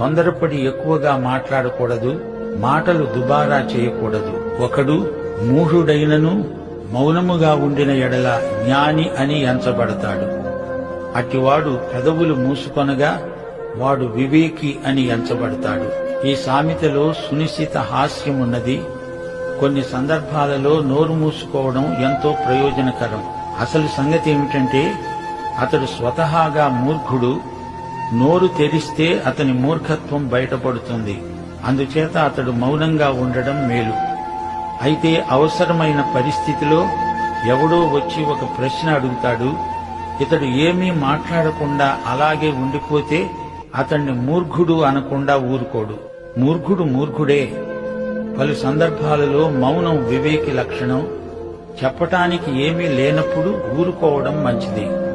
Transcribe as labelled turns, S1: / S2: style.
S1: తొందరపడి ఎక్కువగా మాట్లాడకూడదు మాటలు దుబారా చేయకూడదు. ఒకడు మూఢుడైనను మౌనముగా ఉండిన ఎడల జ్ఞాని అని ఎంచబడతాడు. అటివాడు పెదవులు మూసుకొనగా వాడు వివేకి అని ఎంచబడతాడు. ఈ సామెతలో సునిశ్చిత హాస్యమున్నది. కొన్ని సందర్భాలలో నోరు మూసుకోవడం ఎంతో ప్రయోజనకరం. అసలు సంగతి ఏమిటంటే అతడు స్వతహాగా మూర్ఖుడు నోరు తెరిస్తే అతని మూర్ఖత్వం బయటపడుతుంది. అందుచేత అతడు మౌనంగా ఉండడం మేలు. అయితే అవసరమైన పరిస్థితిలో ఎవడో వచ్చి ఒక ప్రశ్న అడుగుతాడు. ఇతడు ఏమీ మాట్లాడకుండా అలాగే ఉండిపోతే అతన్ని మూర్ఖుడు అనకుండా ఊరుకోడు. మూర్ఖుడు మూర్ఖుడే పలు సందర్భాలలో మౌనం వివేకి లక్షణం. చెప్పటానికి ఏమీ లేనప్పుడు ఊరుకోవడం మంచిది.